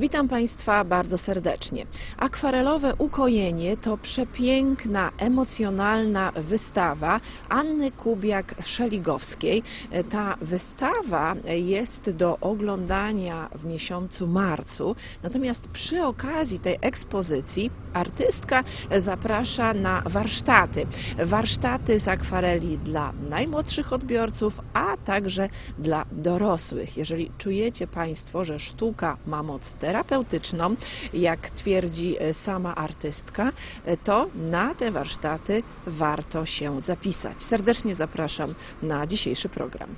Witam Państwa bardzo serdecznie. Akwarelowe ukojenie to przepiękna, emocjonalna wystawa Anny Kubiak-Szeligowskiej. Ta wystawa jest do oglądania w miesiącu marcu, natomiast przy okazji tej ekspozycji artystka zaprasza na warsztaty. Warsztaty z akwareli dla najmłodszych odbiorców, a także dla dorosłych. Jeżeli czujecie Państwo, że sztuka ma moc terapeutyczną, jak twierdzi e, sama artystka, e, to na te warsztaty warto się zapisać. Serdecznie zapraszam na dzisiejszy program.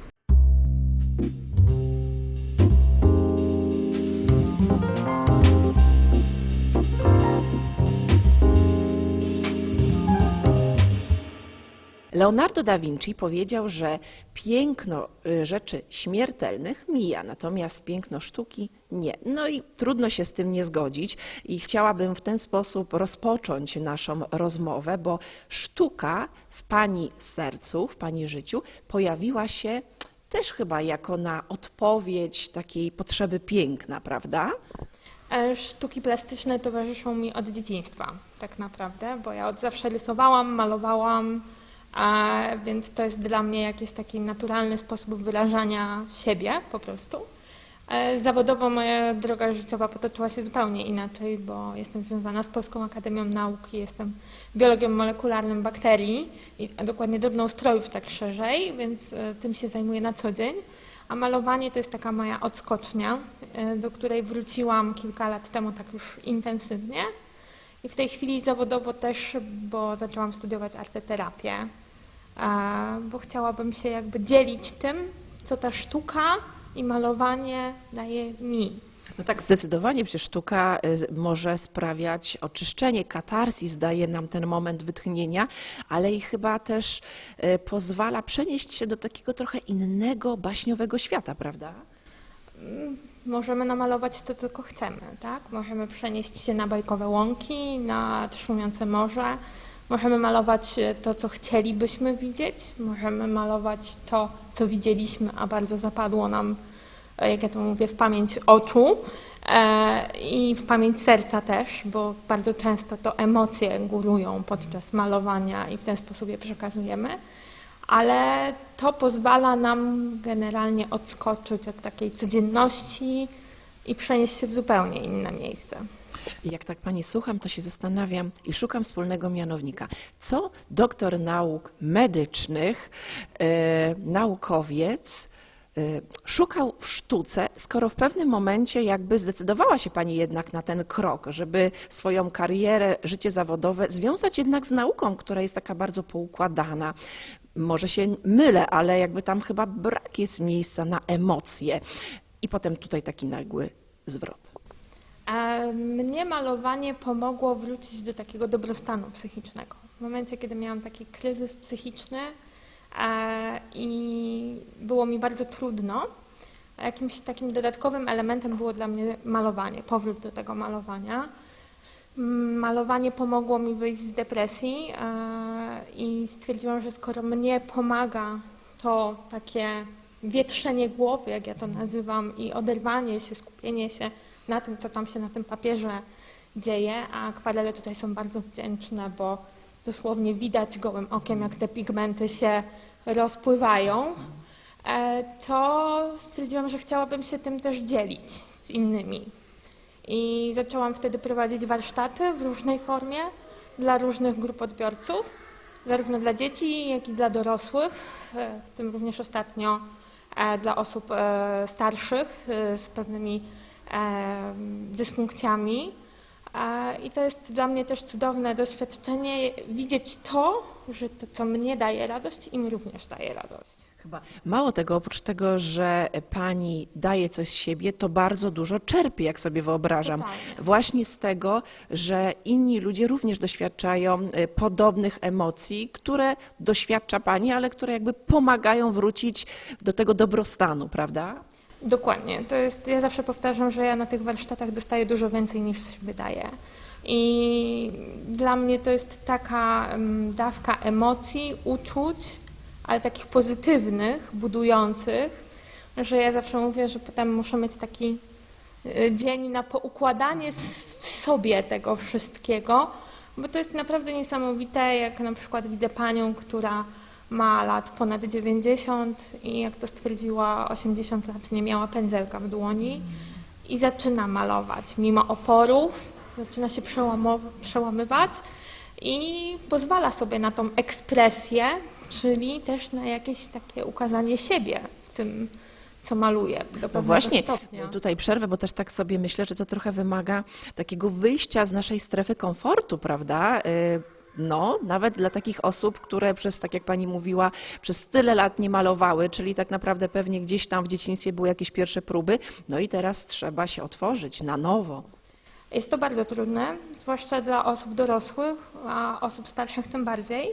Leonardo da Vinci powiedział, że piękno y, rzeczy śmiertelnych mija, natomiast piękno sztuki nie. No i trudno się z tym nie zgodzić i chciałabym w ten sposób rozpocząć naszą rozmowę, bo sztuka w Pani sercu, w Pani życiu pojawiła się też chyba jako na odpowiedź takiej potrzeby piękna, prawda? E, Sztuki plastyczne towarzyszą mi od dzieciństwa, tak naprawdę, bo ja od zawsze rysowałam, malowałam, a więc to jest dla mnie jakiś taki naturalny sposób wyrażania siebie po prostu. E, Zawodowo moja droga życiowa potoczyła się zupełnie inaczej, bo jestem związana z Polską Akademią Nauk i jestem biologiem molekularnym bakterii, i dokładnie drobnoustrojów tak szerzej, więc e, tym się zajmuję na co dzień. A malowanie to jest taka moja odskocznia, e, do której wróciłam kilka lat temu tak już intensywnie. I w tej chwili zawodowo też, bo zaczęłam studiować arteterapię, e, bo chciałabym się jakby dzielić tym, co ta sztuka i malowanie daje mi. No tak, zdecydowanie, przecież sztuka z- może sprawiać oczyszczenie, katarzis daje nam ten moment wytchnienia, ale i chyba też y, pozwala przenieść się do takiego trochę innego, baśniowego świata, prawda? Możemy namalować co tylko chcemy, tak? Możemy przenieść się na bajkowe łąki, na szumiące morze. Możemy malować e, to, co chcielibyśmy widzieć. Możemy malować to, co widzieliśmy, a bardzo zapadło nam, e, jak ja to mówię, w pamięć oczu e, i w pamięć serca też, bo bardzo często to emocje górują podczas malowania i w ten sposób je przekazujemy ale to pozwala nam generalnie odskoczyć od takiej codzienności i przenieść się w zupełnie inne miejsce. Jak tak Pani słucham, to się zastanawiam i szukam wspólnego mianownika. Co doktor nauk medycznych, e, naukowiec, e, szukał w sztuce, skoro w pewnym momencie jakby zdecydowała się Pani jednak na ten krok, żeby swoją karierę, życie zawodowe związać jednak z nauką, która jest taka bardzo poukładana. Może się mylę, ale jakby tam chyba brak jest miejsca na emocje. I potem tutaj taki nagły zwrot. Mnie malowanie pomogło wrócić do takiego dobrostanu psychicznego. W momencie, kiedy miałam taki kryzys psychiczny i było mi bardzo trudno, jakimś takim dodatkowym elementem było dla mnie malowanie, powrót do tego malowania. Mm, Malowanie pomogło mi wyjść z depresji i stwierdziłam, że skoro mnie pomaga to takie wietrzenie głowy, jak ja to nazywam, i oderwanie się, skupienie się na tym, co tam się na tym papierze dzieje, a akwarele tutaj są bardzo wdzięczne, bo dosłownie widać gołym okiem, jak te pigmenty się rozpływają, e, to stwierdziłam, że chciałabym się tym też dzielić z innymi. I zaczęłam wtedy prowadzić warsztaty w różnej formie dla różnych grup odbiorców, zarówno dla dzieci, jak i dla dorosłych, e, w tym również ostatnio e, dla osób e, starszych z pewnymi dysfunkcjami. I to jest dla mnie też cudowne doświadczenie, widzieć to, że to, co mnie daje radość, im również daje radość. Chyba mało tego, oprócz tego, że pani daje coś z siebie, to bardzo dużo czerpie, jak sobie wyobrażam. Totalnie. Właśnie z tego, że inni ludzie również doświadczają e, podobnych emocji, które doświadcza pani, ale które jakby pomagają wrócić do tego dobrostanu, prawda? Dokładnie. To jest, ja zawsze powtarzam, że ja na tych warsztatach dostaję dużo więcej niż z siebie daję. I dla mnie to jest taka mm, dawka emocji, uczuć, ale takich pozytywnych, budujących, że ja zawsze mówię, że potem muszę mieć taki y, dzień na poukładanie w sobie tego wszystkiego, bo to jest naprawdę niesamowite, jak na przykład widzę panią, która ma lat ponad 90 i jak to stwierdziła 80 lat nie miała pędzelka w dłoni i zaczyna malować. Mimo oporów, zaczyna się przełamywać i pozwala sobie na tą ekspresję, czyli też na jakieś takie ukazanie siebie w tym, co maluje. Do No właśnie, stopnia. tutaj przerwę, bo też tak sobie myślę, że to trochę wymaga takiego wyjścia z naszej strefy komfortu, prawda? Y, No, nawet dla takich osób, które przez, tak jak pani mówiła, przez tyle lat nie malowały, czyli tak naprawdę pewnie gdzieś tam w dzieciństwie były jakieś pierwsze próby, no i teraz trzeba się otworzyć na nowo. Jest to bardzo trudne, zwłaszcza dla osób dorosłych, a osób starszych tym bardziej,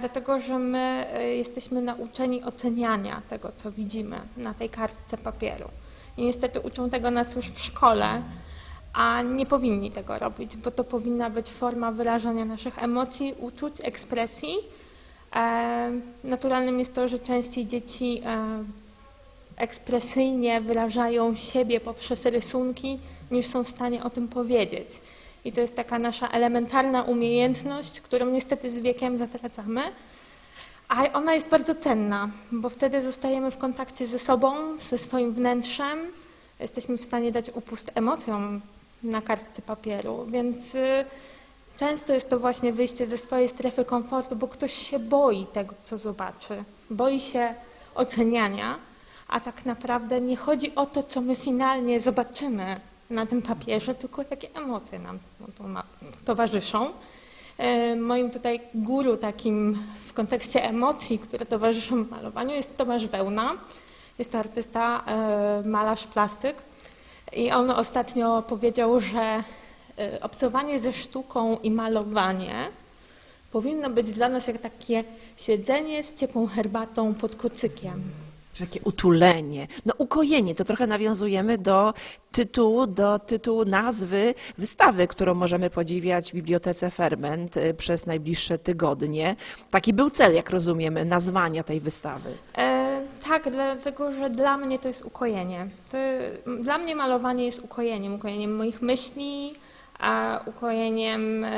dlatego że my e, jesteśmy nauczeni oceniania tego, co widzimy na tej kartce papieru. I niestety uczą tego nas już w szkole, a nie powinni tego robić, bo to powinna być forma wyrażania naszych emocji, uczuć, ekspresji. E, Naturalnym jest to, że częściej dzieci e, ekspresyjnie wyrażają siebie poprzez rysunki, niż są w stanie o tym powiedzieć. I to jest taka nasza elementarna umiejętność, którą niestety z wiekiem zatracamy, a ona jest bardzo cenna, bo wtedy zostajemy w kontakcie ze sobą, ze swoim wnętrzem, jesteśmy w stanie dać upust emocjom na kartce papieru, więc y, często jest to właśnie wyjście ze swojej strefy komfortu, bo ktoś się boi tego, co zobaczy, boi się oceniania, a tak naprawdę nie chodzi o to, co my finalnie zobaczymy na tym papierze, tylko jakie emocje nam towarzyszą. E, Moim tutaj guru takim w kontekście emocji, które towarzyszą malowaniu jest Tomasz Wełna. Jest to artysta, e, malarz, plastyk. I on ostatnio powiedział, że e, obcowanie ze sztuką i malowanie powinno być dla nas jak takie siedzenie z ciepłą herbatą pod kocykiem. Takie utulenie, no ukojenie, to trochę nawiązujemy do tytułu, do tytułu nazwy wystawy, którą możemy podziwiać w Bibliotece Ferment y, przez najbliższe tygodnie. Taki był cel, jak rozumiemy, nazwania tej wystawy. E, tak, dlatego że dla mnie to jest ukojenie. To, dla mnie malowanie jest ukojeniem, ukojeniem moich myśli, a ukojeniem e,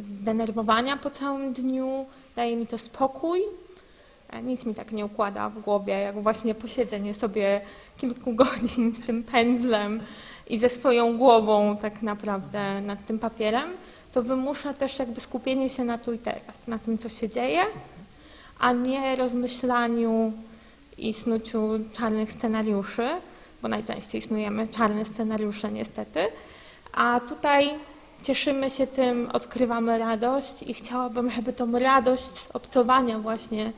zdenerwowania po całym dniu. Daje mi to spokój. Nic mi tak nie układa w głowie, jak właśnie posiedzenie sobie kilku godzin z tym pędzlem i ze swoją głową tak naprawdę nad tym papierem. To wymusza też jakby skupienie się na tu i teraz, na tym, co się dzieje, a nie rozmyślaniu i snuciu czarnych scenariuszy, bo najczęściej snujemy czarne scenariusze niestety. A tutaj cieszymy się tym, odkrywamy radość i chciałabym, żeby tą radość obcowania właśnie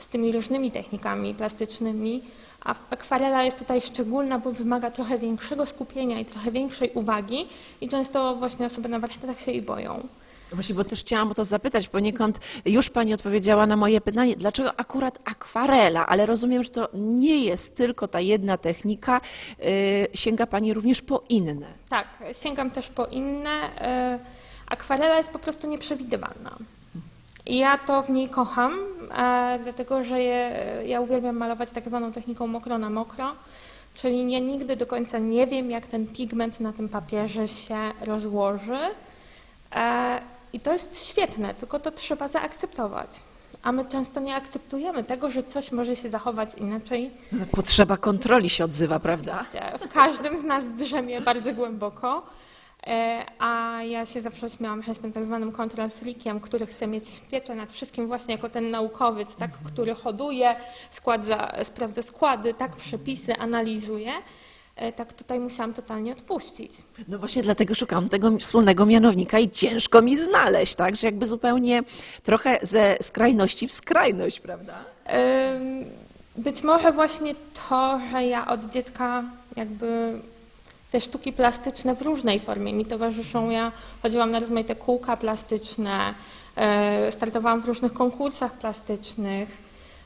z tymi różnymi technikami plastycznymi, a akwarela jest tutaj szczególna, bo wymaga trochę większego skupienia i trochę większej uwagi i często właśnie osoby na warsztatach się jej boją. Właśnie, bo też chciałam o to zapytać, poniekąd już Pani odpowiedziała na moje pytanie, dlaczego akurat akwarela, ale rozumiem, że to nie jest tylko ta jedna technika, y, sięga Pani również po inne. Tak, sięgam też po inne. E, Akwarela jest po prostu nieprzewidywalna. I ja to w niej kocham, dlatego że je, ja uwielbiam malować tak zwaną techniką mokro na mokro, czyli ja nigdy do końca nie wiem, jak ten pigment na tym papierze się rozłoży. E, I to jest świetne, tylko to trzeba zaakceptować. A my często nie akceptujemy tego, że coś może się zachować inaczej Potrzeba kontroli się odzywa, prawda? W każdym z nas drzemie bardzo głęboko. E, A ja się zawsze śmiałam, że jestem tak zwanym control freakiem, który chce mieć pieczę nad wszystkim właśnie jako ten naukowiec, tak, który hoduje, składza, sprawdza składy, tak, przepisy, analizuje. E, Tak tutaj musiałam totalnie odpuścić. No właśnie dlatego szukam tego wspólnego mianownika i ciężko mi znaleźć, tak? Że jakby zupełnie trochę ze skrajności w skrajność, prawda? Być może właśnie to, że ja od dziecka jakby te sztuki plastyczne w różnej formie mi towarzyszą. Ja chodziłam na rozmaite kółka plastyczne, e, startowałam w różnych konkursach plastycznych.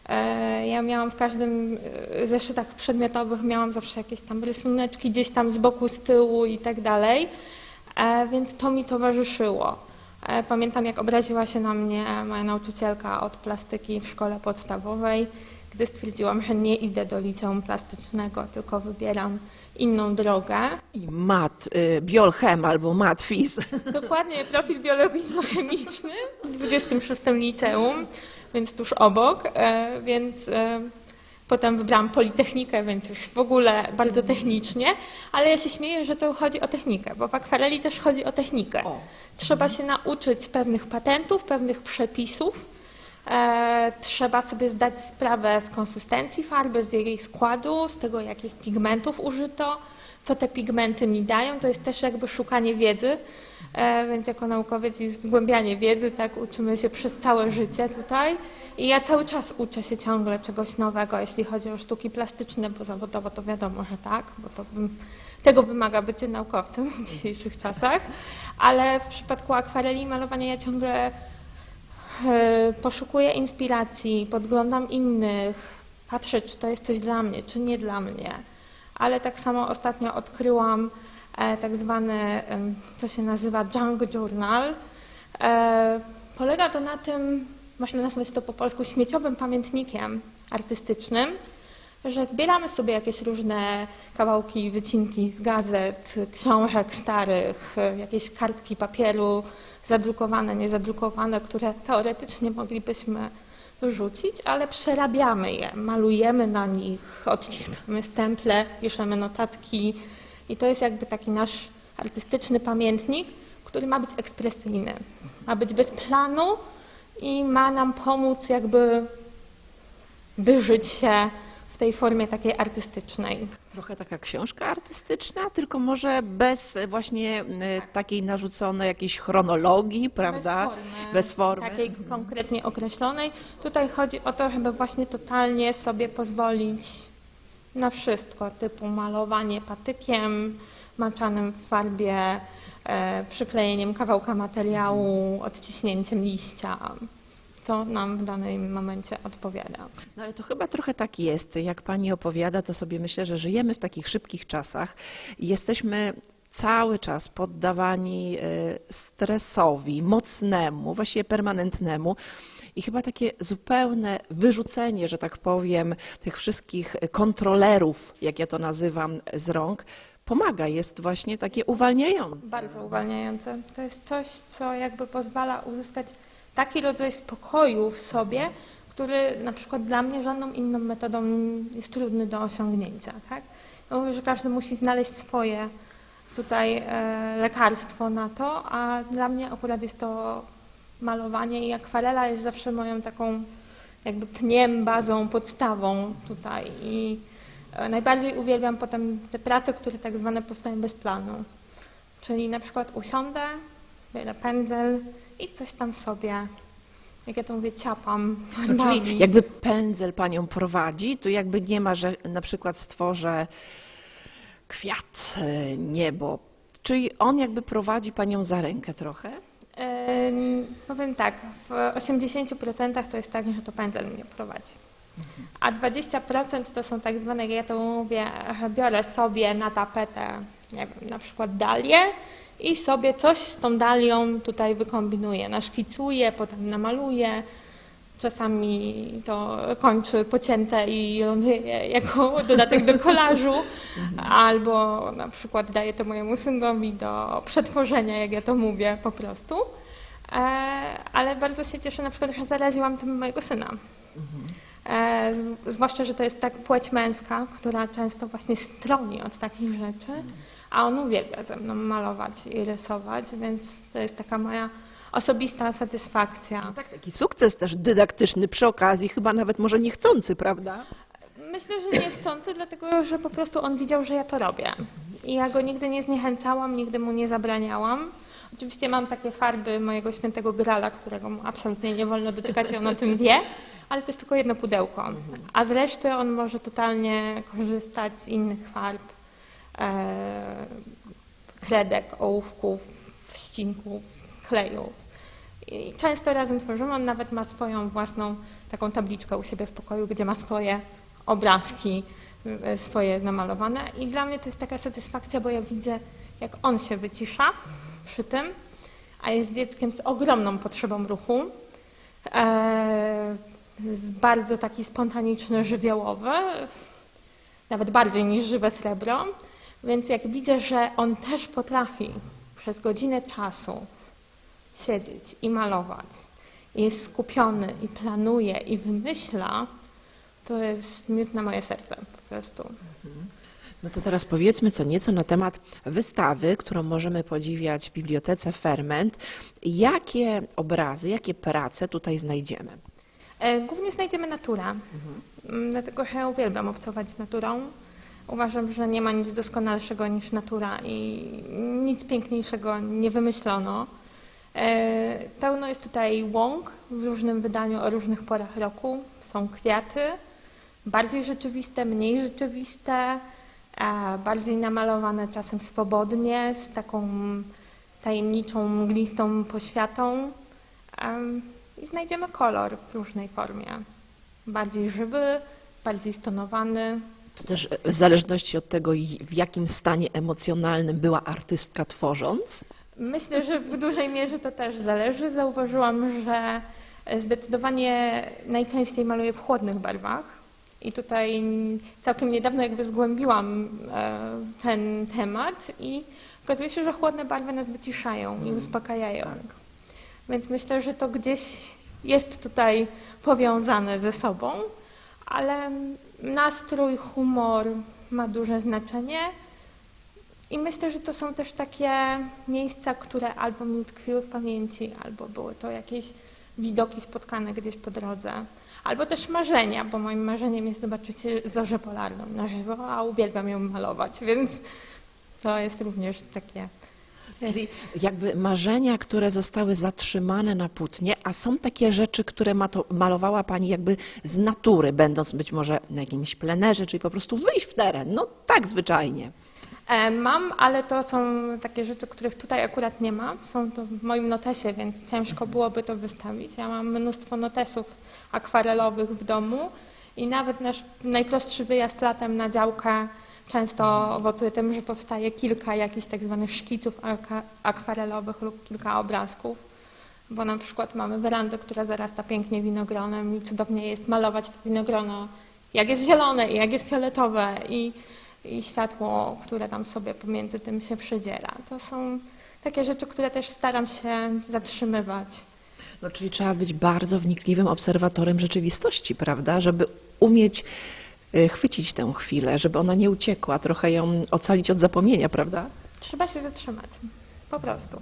E, Ja miałam w każdym e, zeszytach przedmiotowych miałam zawsze jakieś tam rysuneczki gdzieś tam z boku, z tyłu i tak dalej, więc to mi towarzyszyło. Pamiętam, jak obraziła się na mnie moja nauczycielka od plastyki w szkole podstawowej, gdy stwierdziłam, że nie idę do liceum plastycznego, tylko wybieram inną drogę. I mat, y, biolchem albo matfiz. Dokładnie, profil biologiczno-chemiczny w 26 liceum, więc tuż obok, e, więc e, potem wybrałam Politechnikę, więc już w ogóle bardzo technicznie, ale ja się śmieję, że to chodzi o technikę, bo w akwareli też chodzi o technikę. Trzeba się nauczyć pewnych patentów, pewnych przepisów, e, trzeba sobie zdać sprawę z konsystencji farby, z jej składu, z tego, jakich pigmentów użyto, co te pigmenty mi dają. To jest też jakby szukanie wiedzy, e, więc jako naukowiec i zgłębianie wiedzy, tak uczymy się przez całe życie tutaj. I ja cały czas uczę się ciągle czegoś nowego, jeśli chodzi o sztuki plastyczne, bo zawodowo to wiadomo, że tak, bo to tego wymaga bycie naukowcem w dzisiejszych czasach. Ale w przypadku akwareli i malowania ja ciągle poszukuję inspiracji, podglądam innych, patrzę, czy to jest coś dla mnie, czy nie dla mnie. Ale tak samo ostatnio odkryłam e, tak zwany, to się nazywa junk journal. E, polega to na tym, można nazwać to po polsku śmieciowym pamiętnikiem artystycznym, że zbieramy sobie jakieś różne kawałki, wycinki z gazet, książek starych, jakieś kartki papieru zadrukowane, niezadrukowane, które teoretycznie moglibyśmy wyrzucić, ale przerabiamy je, malujemy na nich, odciskamy stemple, piszemy notatki i to jest jakby taki nasz artystyczny pamiętnik, który ma być ekspresyjny, ma być bez planu i ma nam pomóc jakby wyżyć się tej formie takiej artystycznej. Trochę taka książka artystyczna, tylko może bez e, właśnie y, takiej narzuconej jakiejś chronologii, prawda? Bez formy, Bez formy. takiej konkretnie określonej. Tutaj chodzi o to, żeby właśnie totalnie sobie pozwolić na wszystko, typu malowanie patykiem, maczanym w farbie, e, przyklejeniem kawałka materiału, odciśnięciem liścia, co nam w danym momencie odpowiada. No ale to chyba trochę tak jest. Jak pani opowiada, to sobie myślę, że żyjemy w takich szybkich czasach i jesteśmy cały czas poddawani e, stresowi, mocnemu, właściwie permanentnemu. I chyba takie zupełne wyrzucenie, że tak powiem, tych wszystkich kontrolerów, jak ja to nazywam, z rąk, pomaga, jest właśnie takie uwalniające. Bardzo uwalniające. To jest coś, co jakby pozwala uzyskać taki rodzaj spokoju w sobie, który na przykład dla mnie żadną inną metodą jest trudny do osiągnięcia. Tak? Ja mówię, że każdy musi znaleźć swoje tutaj e, lekarstwo na to, a dla mnie akurat jest to malowanie i akwarela jest zawsze moją taką jakby pniem, bazą, podstawą tutaj i e, najbardziej uwielbiam potem te prace, które tak zwane powstają bez planu. Czyli na przykład usiądę, biorę pędzel i coś tam sobie, jak ja to mówię, ciapam No, czyli jakby pędzel panią prowadzi, to jakby nie ma, że na przykład stworzę kwiat, e, niebo. Czyli on jakby prowadzi panią za rękę trochę? Em, Powiem tak, w 80% to jest tak, że to pędzel mnie prowadzi. A 20% to są tak zwane, jak ja to mówię, biorę sobie na tapetę, nie wiem, na przykład dalię i sobie coś z tą dalią tutaj wykombinuję. Naszkicuję, potem namaluję. Czasami to kończy pocięte i ląduje jako dodatek do kolażu, albo na przykład daję to mojemu synowi do przetworzenia, jak ja to mówię po prostu. E, ale bardzo się cieszę na przykład, że zaraziłam tym mojego syna. E, zwłaszcza, że to jest tak płeć męska, która często właśnie stroni od takich rzeczy, a on uwielbia ze mną malować i rysować, więc to jest taka moja osobista satysfakcja. Tak, taki sukces też dydaktyczny przy okazji, chyba nawet może niechcący, prawda? Myślę, że niechcący, dlatego że po prostu on widział, że ja to robię. I ja go nigdy nie zniechęcałam, nigdy mu nie zabraniałam. Oczywiście mam takie farby mojego świętego grala, którego mu absolutnie nie wolno dotykać i on o tym wie, ale to jest tylko jedno pudełko. A z reszty on może totalnie korzystać z innych farb, kredek, ołówków, ścinków, klejów. I często razem tworzymy. On nawet ma swoją własną taką tabliczkę u siebie w pokoju, gdzie ma swoje obrazki, y, swoje namalowane. I dla mnie to jest taka satysfakcja, bo ja widzę, jak on się wycisza przy tym, a jest dzieckiem z ogromną potrzebą ruchu. E, jest bardzo taki spontaniczny, żywiołowy, nawet bardziej niż żywe srebro. Więc jak widzę, że on też potrafi przez godzinę czasu siedzieć i malować, i jest skupiony i planuje i wymyśla, to jest miód na moje serce po prostu. No to teraz powiedzmy co nieco na temat wystawy, którą możemy podziwiać w Bibliotece Ferment. Jakie obrazy, jakie prace tutaj znajdziemy? E, Głównie znajdziemy naturę, Mm, dlatego że ja uwielbiam obcować z naturą. Uważam, że nie ma nic doskonalszego niż natura i nic piękniejszego nie wymyślono. E, Pełno jest tutaj łąk w różnym wydaniu o różnych porach roku. Są kwiaty, bardziej rzeczywiste, mniej rzeczywiste, e, bardziej namalowane czasem swobodnie, z taką tajemniczą, mglistą poświatą. Em, I znajdziemy kolor w różnej formie. Bardziej żywy, bardziej stonowany. To też w zależności od tego, w jakim stanie emocjonalnym była artystka tworząc. Myślę, że w dużej mierze to też zależy. Zauważyłam, że zdecydowanie najczęściej maluję w chłodnych barwach. I tutaj całkiem niedawno jakby zgłębiłam e, ten temat i okazuje się, że chłodne barwy nas wyciszają i uspokajają. Więc myślę, że to gdzieś jest tutaj powiązane ze sobą, ale nastrój, humor ma duże znaczenie. I myślę, że to są też takie miejsca, które albo mi utkwiły w pamięci, albo były to jakieś widoki spotkane gdzieś po drodze, albo też marzenia, bo moim marzeniem jest zobaczyć zorzę polarną na żywo, a uwielbiam ją malować, więc to jest również takie. Czyli jakby marzenia, które zostały zatrzymane na płótnie, a są takie rzeczy, które ma to, malowała Pani jakby z natury, będąc być może na jakimś plenerze, czyli po prostu wyjść w teren, no tak zwyczajnie. E, Mam, ale to są takie rzeczy, których tutaj akurat nie ma. Są to w moim notesie, więc ciężko byłoby to wystawić. Ja mam mnóstwo notesów akwarelowych w domu i nawet nasz najprostszy wyjazd latem na działkę często owocuje tym, że powstaje kilka jakichś tak zwanych szkiców akwarelowych lub kilka obrazków. Bo na przykład mamy werandę, która zarasta pięknie winogronem i cudownie jest malować to winogrono, jak jest zielone i jak jest fioletowe i i światło, które tam sobie pomiędzy tym się przedziera. To są takie rzeczy, które też staram się zatrzymywać. No, czyli trzeba być bardzo wnikliwym obserwatorem rzeczywistości, prawda, żeby umieć chwycić tę chwilę, żeby ona nie uciekła, trochę ją ocalić od zapomnienia, prawda? Trzeba się zatrzymać, po prostu.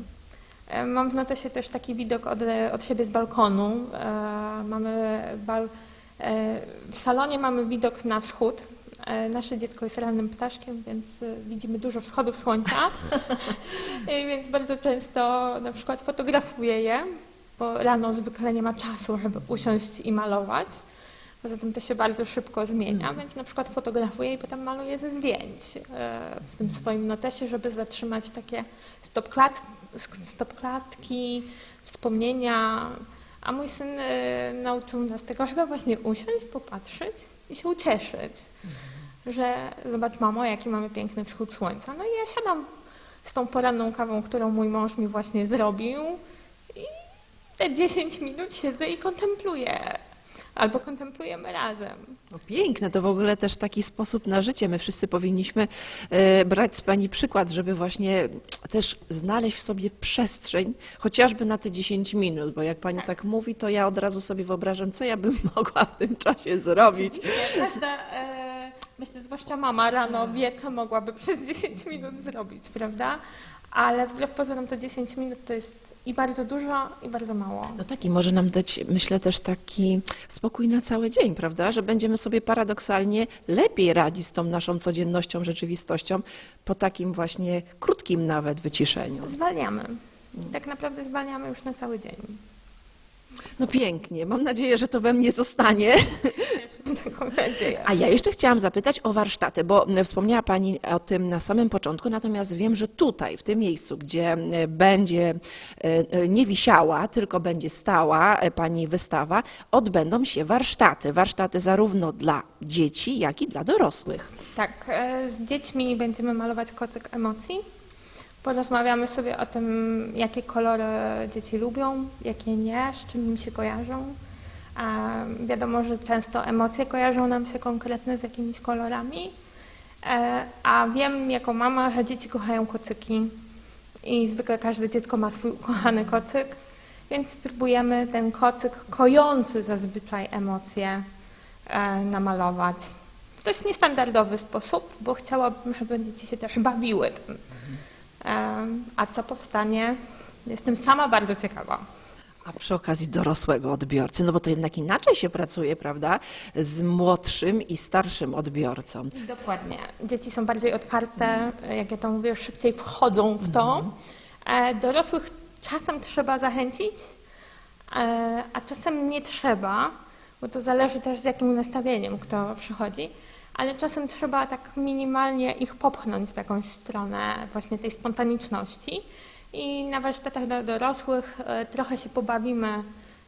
E, Mam w notesie też taki widok od, od siebie z balkonu. E, Mamy bal, e, w salonie mamy widok na wschód. Nasze dziecko jest rannym ptaszkiem, więc widzimy dużo wschodów słońca. Więc bardzo często na przykład fotografuję je, bo rano zwykle nie ma czasu, żeby usiąść i malować. Poza tym to się bardzo szybko zmienia, więc na przykład fotografuję i potem maluję ze zdjęć e, w tym swoim notesie, żeby zatrzymać takie stopklat, stopklatki, wspomnienia. A mój syn nauczył nas tego chyba właśnie usiąść, popatrzeć i się ucieszyć, że zobacz mamo, jaki mamy piękny wschód słońca. No i ja siadam z tą poranną kawą, którą mój mąż mi właśnie zrobił i te 10 minut siedzę i kontempluję. Albo kontemplujemy razem. No piękne, to w ogóle też taki sposób na życie. My wszyscy powinniśmy e, brać z Pani przykład, żeby właśnie też znaleźć w sobie przestrzeń, chociażby na te 10 minut, bo jak Pani tak mówi, to ja od razu sobie wyobrażam, co ja bym mogła w tym czasie zrobić. Każda, e, myślę, zwłaszcza mama rano wie, co mogłaby przez 10 minut zrobić, prawda? Ale wbrew pozorom to 10 minut to jest i bardzo dużo, i bardzo mało. No taki może nam dać, myślę, też taki spokój na cały dzień, prawda? Że będziemy sobie paradoksalnie lepiej radzić z tą naszą codziennością, rzeczywistością po takim właśnie krótkim nawet wyciszeniu. Zwalniamy. Tak naprawdę zwalniamy już na cały dzień. No pięknie, mam nadzieję, że to we mnie zostanie. Mam taką nadzieję. A ja jeszcze chciałam zapytać o warsztaty, bo wspomniała Pani o tym na samym początku, natomiast wiem, że tutaj, w tym miejscu, gdzie e, będzie e, e, nie wisiała, tylko będzie stała Pani wystawa, odbędą się warsztaty. Warsztaty zarówno dla dzieci, jak i dla dorosłych. Tak, z dziećmi będziemy malować kocyk emocji. Porozmawiamy sobie o tym, jakie kolory dzieci lubią, jakie nie, z czym im się kojarzą. Wiadomo, że często emocje kojarzą nam się konkretne z jakimiś kolorami, E, a wiem jako mama, że dzieci kochają kocyki i zwykle każde dziecko ma swój ukochany kocyk, więc spróbujemy ten kocyk kojący zazwyczaj emocje e, namalować w dość niestandardowy sposób, bo chciałabym, żeby dzieci się też bawiły tym. E, A co powstanie, jestem sama bardzo ciekawa. A przy okazji dorosłego odbiorcy, no bo to jednak inaczej się pracuje, prawda, z młodszym i starszym odbiorcą. Dokładnie. Dzieci są bardziej otwarte, jak ja to mówię, szybciej wchodzą w to. E, Dorosłych czasem trzeba zachęcić, e, a czasem nie trzeba, bo to zależy też z jakim nastawieniem kto przychodzi, ale czasem trzeba tak minimalnie ich popchnąć w jakąś stronę właśnie tej spontaniczności. I na warsztatach dla dorosłych e, trochę się pobawimy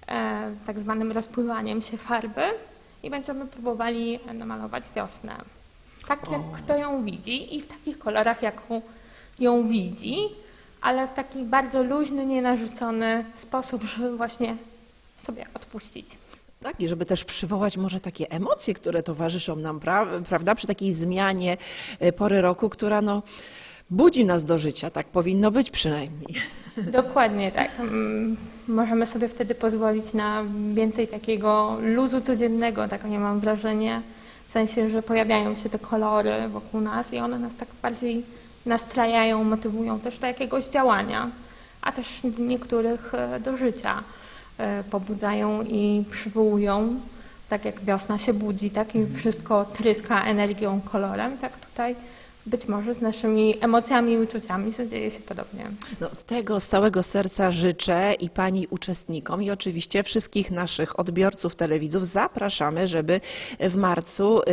e, tak zwanym rozpływaniem się farby i będziemy próbowali namalować wiosnę. Tak jak kto ją widzi i w takich kolorach, jaką ją widzi, ale w taki bardzo luźny, nienarzucony sposób, żeby właśnie sobie odpuścić. Tak, i żeby też przywołać może takie emocje, które towarzyszą nam, pra- prawda, przy takiej zmianie e, pory roku, która no, budzi nas do życia, tak powinno być przynajmniej. Dokładnie tak. Mm, Możemy sobie wtedy pozwolić na więcej takiego luzu codziennego, tak nie mam wrażenie. W sensie, że pojawiają się te kolory wokół nas i one nas tak bardziej nastrajają, motywują też do jakiegoś działania, a też niektórych e, do życia e, pobudzają i przywołują. Tak jak wiosna się budzi, tak i wszystko tryska energią, kolorem, tak tutaj być może z naszymi emocjami i uczuciami zadzieje się podobnie. No, tego z całego serca życzę i pani uczestnikom i oczywiście wszystkich naszych odbiorców, telewidzów zapraszamy, żeby w marcu y,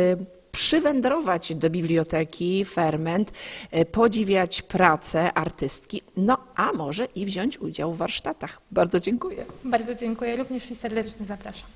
przywędrować do biblioteki Ferment, y, podziwiać pracę artystki, no a może i wziąć udział w warsztatach. Bardzo dziękuję. Bardzo dziękuję również i serdecznie zapraszam.